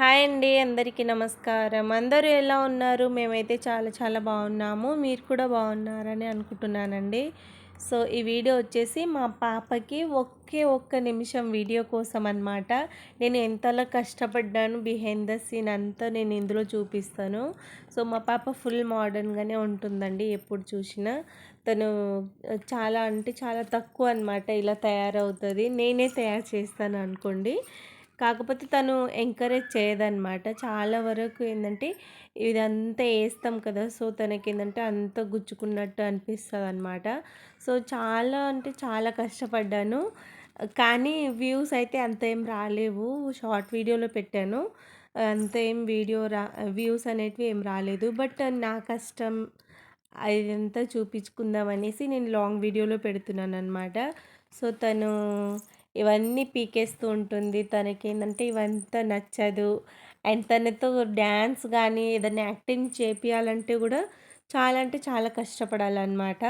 Hi అండి అందరికీ నమస్కారం. అందరూ ఎలా ఉన్నారు? మేమైతే చాలా చాలా బాగున్నాము. మీరు కూడా బాగున్నారని అనుకుంటున్నానండి. సో ఈ వీడియో వచ్చేసి మా పాపకి ఒకే ఒక్క నిమిషం వీడియో కోసం అనమాట నేను ఎంతలా కష్టపడ్డాను బిహైండ్ ద సీన్ అంతా నేను ఇందులో చూపిస్తాను. సో మా పాప ఫుల్ మోడర్న్గానే ఉంటుందండి ఎప్పుడు చూసినా. తను చాలా అంటే చాలా తక్కువ అనమాట ఇలా తయారవుతుంది. నేనే తయారు చేస్తాను అనుకోండి. కాకపోతే తను ఎంకరేజ్ చేయదనమాట చాలా వరకు ఏంటంటే ఇదంతా వేస్తాం కదా సో తనకి ఏంటంటే అంత గుచ్చుకున్నట్టు అనిపిస్తుంది అనమాట సో చాలా అంటే చాలా కష్టపడ్డాను. కానీ వ్యూస్ అయితే అంత ఏం రాలేవు. షార్ట్ వీడియోలో పెట్టాను. అంత ఏం వీడియో రా వ్యూస్ అనేటివి ఏం రాలేదు. బట్ నా కష్టం అదంతా చూపించుకుందాం అనేసి నేను లాంగ్ వీడియోలో పెడుతున్నాను అనమాట సో తను ఇవన్నీ పీకేస్తూ ఉంటుంది. తనకి ఏంటంటే ఇవంతా నచ్చదు. అండ్ తనతో డ్యాన్స్ కానీ ఏదైనా యాక్టింగ్ చేపియాలంటే కూడా చాలా అంటే చాలా కష్టపడాలన్నమాట.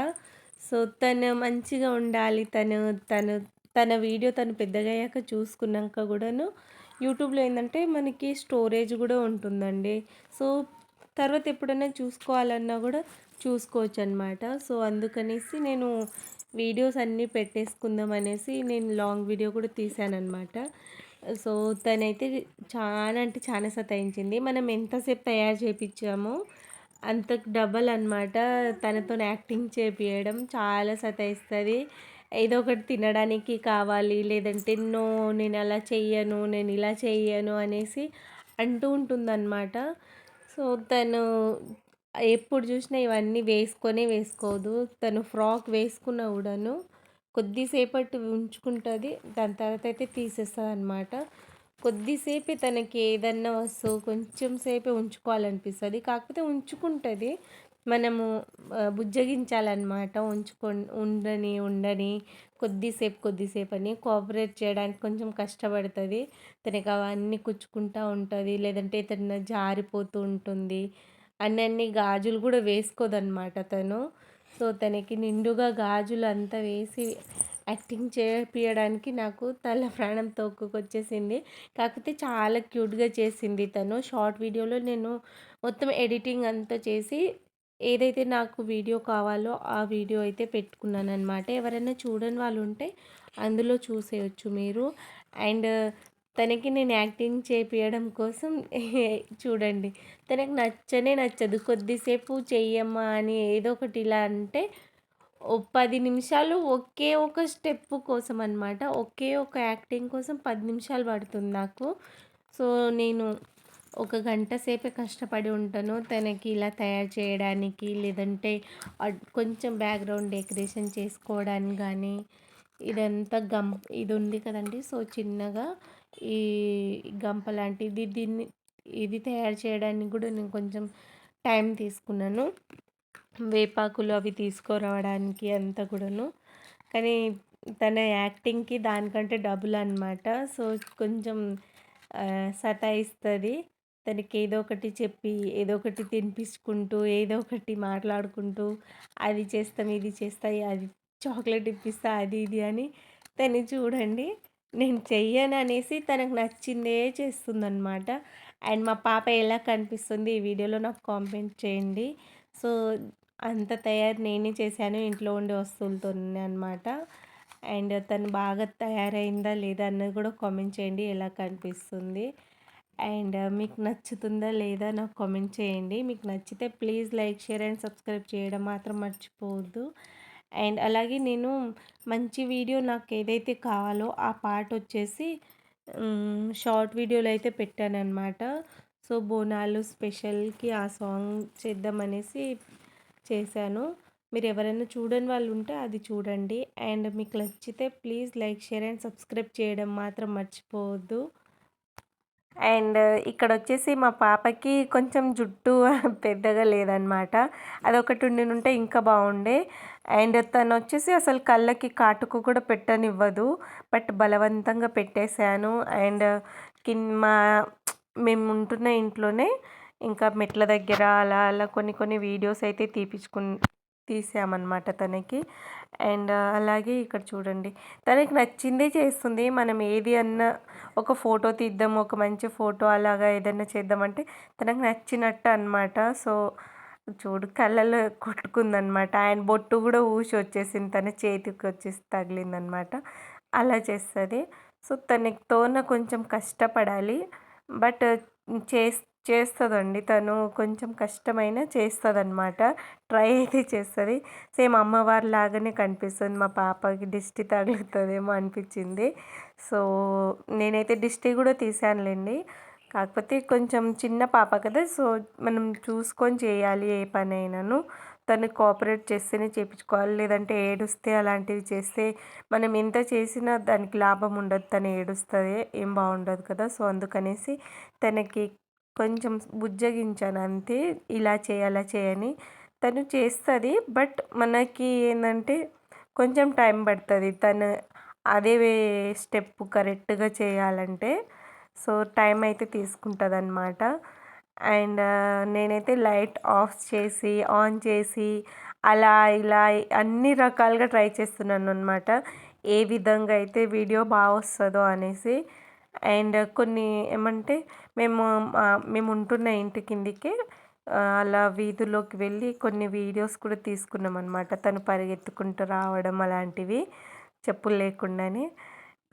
సో తను మంచిగా ఉండాలి. తను తను తన వీడియో తను పెద్దగా అయ్యాక చూసుకున్నాక కూడాను యూట్యూబ్లో ఏంటంటే మనకి స్టోరేజ్ కూడా ఉంటుందండి. సో తర్వాత ఎప్పుడైనా చూసుకోవాలన్నా కూడా చూసుకోవచ్చు అనమాట సో అందుకనేసి నేను వీడియోస్ అన్నీ పెట్టేసుకుందాం అనేసి నేను లాంగ్ వీడియో కూడా అనమాట సో తనైతే చాలా అంటే చాలా సతాయించింది. మనం ఎంతసేపు తయారు చేయించామో అంత డబల్ అనమాట తనతో యాక్టింగ్ చేపించడం చాలా సతాయిస్తుంది. ఏదో ఒకటి తినడానికి కావాలి లేదంటే నో నేను అలా చెయ్యను నేను ఇలా చెయ్యను అనేసి అంటూ ఉంటుందన్నమాట. సో తను ఎప్పుడు చూసినా ఇవన్నీ వేసుకొనే వేసుకోదు. తను ఫ్రాక్ వేసుకున్న కూడాను కొద్దిసేపటి ఉంచుకుంటుంది. దాని తర్వాత అయితే తీసేస్తుంది అనమాట కొద్దిసేపే తనకి ఏదన్నా వస్తువు కొంచెం సేపే ఉంచుకోవాలనిపిస్తుంది. కాకపోతే ఉంచుకుంటుంది. మనము బుజ్జగించాలన్నమాట. ఉంచుకో ఉండని ఉండని కొద్దిసేపు కొద్దిసేపు అని కోఆపరేట్ చేయడానికి కొంచెం కష్టపడుతుంది. తనకి అవన్నీ కుచ్చుకుంటూ ఉంటుంది. లేదంటే తన జారిపోతూ ఉంటుంది. అన్ని అన్ని గాజులు కూడా వేసుకోదన్నమాట తను. సో తనకి నిండుగా గాజులు అంతా వేసి యాక్టింగ్ చేపించడానికి నాకు తల ప్రాణం తోక్కుకొచ్చేసింది. కాకపోతే చాలా క్యూట్గా చేసింది తను. షార్ట్ వీడియోలో నేను మొత్తం ఎడిటింగ్ అంతా చేసి ఏదైతే నాకు వీడియో కావాలో ఆ వీడియో అయితే పెట్టుకున్నాను అనమాట ఎవరైనా చూడని వాళ్ళు ఉంటే అందులో చూసేయచ్చు మీరు. అండ్ తనకి నేను యాక్టింగ్ చేపించడం కోసం చూడండి. తనకు నచ్చనే నచ్చదు. కొద్దిసేపు చెయ్యమ్మా అని ఏదో ఒకటి ఇలా అంటే పది నిమిషాలు ఒకే ఒక స్టెప్ కోసం అనమాట ఒకే ఒక యాక్టింగ్ కోసం పది నిమిషాలు పడుతుంది నాకు. సో నేను ఒక గంట సేపే కష్టపడి ఉంటాను. తనకి ఇలా తయారు చేయడానికి లేదంటే కొంచెం బ్యాక్గ్రౌండ్ డెకరేషన్ చేసుకోవడానికి కానీ ఇదంతా గం ఇది ఉంది కదండి. సో చిన్నగా ఈ గంప లాంటిది దీన్ని ఇది తయారు చేయడానికి కూడా నేను కొంచెం టైం తీసుకున్నాను. వేపాకులు అవి తీసుకురావడానికి అంతా కూడాను. కానీ తన యాక్టింగ్కి దానికంటే డబుల్ అనమాట సో కొంచెం సతాయిస్తుంది. తనకి ఏదో ఒకటి చెప్పి ఏదో ఒకటి తినిపించుకుంటూ ఏదో ఒకటి మాట్లాడుకుంటూ అది చేస్తాం ఇది చేస్తాయి అది చాక్లెట్ ఇప్పిస్తా అది ఇది అని తను చూడండి. నేను చెయ్యను అనేసి తనకు నచ్చిందే చేస్తుందన్నమాట. అండ్ మా పాప ఎలా కనిపిస్తుంది ఈ వీడియోలో నాకు కామెంట్ చేయండి. సో అంత తయారు నేనే చేశాను ఇంట్లో ఉండే వస్తువులతో అనమాట అండ్ తను బాగా తయారైందా లేదా అన్నది కూడా కామెంట్ చేయండి ఎలా కనిపిస్తుంది. అండ్ మీకు నచ్చుతుందా లేదా నాకు కామెంట్ చేయండి. మీకు నచ్చితే please like share and subscribe చేయడం మాత్రం మర్చిపోవద్దు. అండ్ అలాగే నేను మంచి వీడియో నాకు ఏదైతే కావాలో ఆ పాట వచ్చేసి షార్ట్ వీడియోలో అయితే పెట్టానమాట సో బోనాలు స్పెషల్కి ఆ సాంగ్ చేద్దామనేసి చేశాను. మీరు ఎవరైనా చూడని వాళ్ళు ఉంటే అది చూడండి. అండ్ మీకు నచ్చితే please like share and subscribe చేయడం మాత్రం మర్చిపోవద్దు. అండ్ ఇక్కడ వచ్చేసి మా పాపకి కొంచెం జుట్టు పెద్దగా లేదనమాట అదొకటి ఉంటే ఇంకా బాగుండే. అండ్ తను వచ్చేసి అసలు కళ్ళకి కాటుకు కూడా పెట్టనివ్వదు. బట్ బలవంతంగా పెట్టేశాను. అండ్ కింద మా మేము ఉంటున్న ఇంట్లోనే ఇంకా మెట్ల దగ్గర అలా అలా కొన్ని కొన్ని వీడియోస్ అయితే తీపించుకు తీసామన్నమాట తనకి. అండ్ అలాగే ఇక్కడ చూడండి. తనకి నచ్చిందే చేస్తుంది. మనం ఏది అన్న ఒక ఫోటో తీద్దాం ఒక మంచి ఫోటో అలాగా ఏదైనా చేద్దామంటే తనకు నచ్చినట్టు అనమాట సో చూడు కళ్ళలో కొట్టుకుందనమాట. ఆయన బొట్టు కూడా ఊసి వచ్చేసింది. తన చేతికి వచ్చేసి తగిలిందనమాట. అలా చేస్తుంది. సో తనకి తోన కొంచెం కష్టపడాలి. బట్ చేస్ చేస్తుందండి. తను కొంచెం కష్టమైన చేస్తుందన్నమాట ట్రై అయితే చేస్తుంది. సేమ్ అమ్మవారి లాగానే కనిపిస్తుంది. మా పాపకి దిష్టి తగులుతుందేమో అనిపించింది. సో నేనైతే దిష్టి కూడా తీసానులేండి కాకపోతే కొంచెం చిన్న పాప కదా సో మనం చూసుకొని చేయాలి ఏ పని అయినాను తను కోఆపరేట్ చేస్తేనే చేయించుకోవాలి లేదంటే ఏడుస్తే అలాంటివి చేస్తే మనం ఎంత చేసినా దానికి లాభం ఉండదు తను ఏడుస్తుంది ఏం బాగుండదు కదా. సో అందుకనేసి తనకి కొంచెం బుజ్జగించాను అంతే ఇలా చేయి అలా చేయని తను చేస్తుంది. బట్ మనకి ఏంటంటే కొంచెం టైం పడుతుంది. తను అదే స్టెప్ కరెక్ట్గా చేయాలంటే సో టైం అయితే తీసుకుంటుంది అనమాట అండ్ నేనైతే లైట్ ఆఫ్ చేసి ఆన్ చేసి అలా ఇలా అన్ని రకాలుగా ట్రై చేస్తున్నాను అనమాట ఏ విధంగా అయితే వీడియో బాగా వస్తుందో అనేసి. అండ్ కొన్ని ఏమంటే మేము మేము ఉంటున్న ఇంటి కిందికి అలా వీధుల్లోకి వెళ్ళి కొన్ని వీడియోస్ కూడా తీసుకున్నాం అనమాట తను పరిగెత్తుకుంటూ రావడం అలాంటివి చెప్పులు లేకుండానే.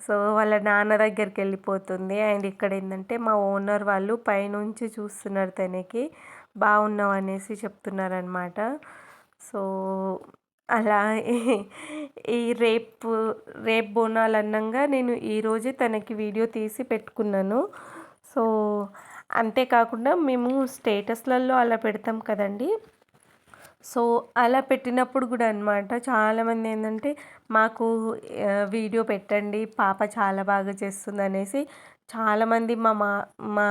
సో వాళ్ళ నాన్న దగ్గరికి వెళ్ళిపోతుంది అండ్ ఇక్కడ ఏంటంటే మా ఓనర్ వాళ్ళు పైనుంచి చూస్తున్నారు తనకి. బాగున్నావు అనేసి చెప్తున్నారనమాట సో అలా ఈ రేపు రేపు బోనాలు అన్నంగా నేను ఈరోజే తనకి వీడియో తీసి పెట్టుకున్నాను. సో అంతేకాకుండా మేము స్టేటస్లలో అలా పెడతాం కదండి. సో అలా పెట్టినప్పుడు కూడా అనమాట చాలామంది ఏంటంటే మాకు వీడియో పెట్టండి పాప చాలా బాగా చేస్తుంది అనేసి చాలామంది మా మా మా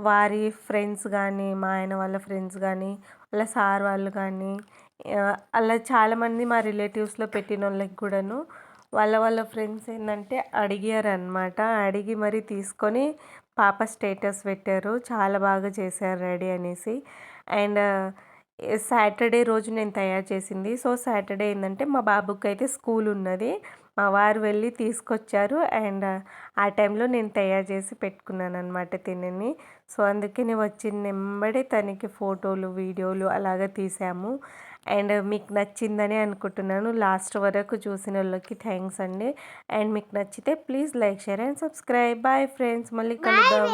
వారి ఫ్రెండ్స్ కానీ మా ఆయన వాళ్ళ ఫ్రెండ్స్ కానీ వాళ్ళ సార్ వాళ్ళు కానీ అలా చాలామంది మా రిలేటివ్స్లో పెట్టిన వాళ్ళకి కూడాను వాళ్ళ వాళ్ళ ఫ్రెండ్స్ ఏంటంటే అడిగారు అనమాట అడిగి మరి తీసుకొని పాప స్టేటస్ పెట్టారు చాలా బాగా చేశారు రెడీ అనేసి. అండ్ సాటర్డే రోజు నేను తయారు చేసింది. సో సాటర్డే ఏంటంటే మా బాబుకి అయితే స్కూల్ ఉన్నది. మా వారు వెళ్ళి తీసుకొచ్చారు. అండ్ ఆ టైంలో నేను తయారు చేసి పెట్టుకున్నాను అనమాట తినని సో అందుకే నేను వచ్చిన నెంబడే తనకి ఫోటోలు వీడియోలు అలాగ తీసాము అండ్ మీకు నచ్చిందని అనుకుంటున్నాను. లాస్ట్ వరకు చూసిన వాళ్ళకి థ్యాంక్స్ అండి. అండ్ మీకు నచ్చితే please like share and subscribe. Bye friends. మళ్ళీ కలుద్దాం.